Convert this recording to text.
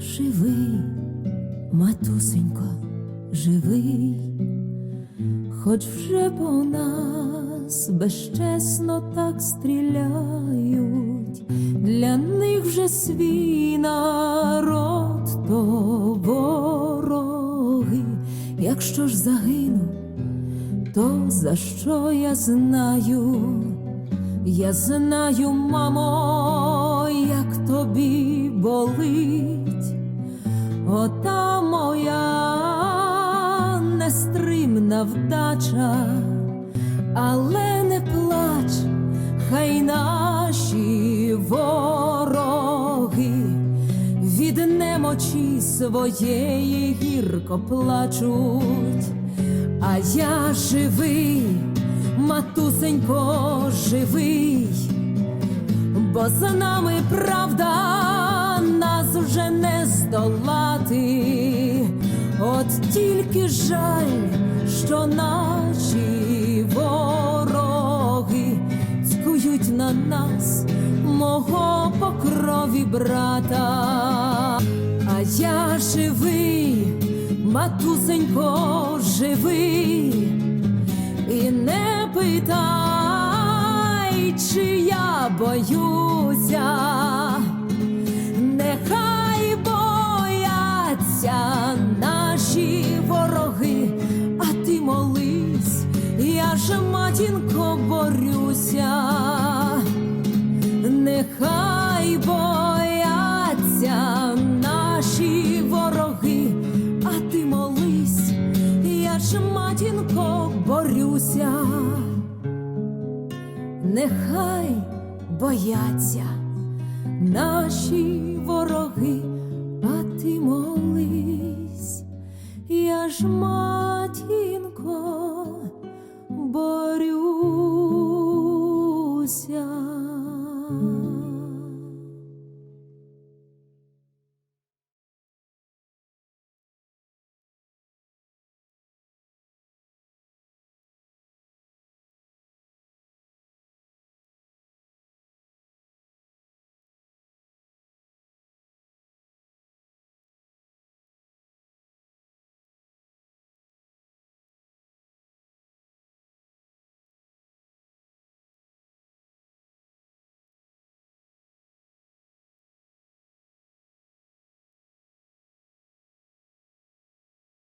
живий, матусенько, живий, хоч вже по нас безчесно так стріляють, для них вже свій народ то вороги, якщо ж загину, то за що я знаю? Я знаю, мамо, як тобі болить, ота моя нестримна вдача, але не плач, хай наші вороги від немочі своєї гірко плачуть, а я живий, матусенько, живий, бо за нами правда вже не здолати, от тільки жаль, що наші вороги цькують на нас мого по крові брата, а я живий, матусенько, живий. І не питай, чи я боюся, ж матінко борюся, нехай бояться наші вороги, а ти молись, я ж матінко борюся, нехай бояться наші вороги, а ти молись, я ж матінко борю.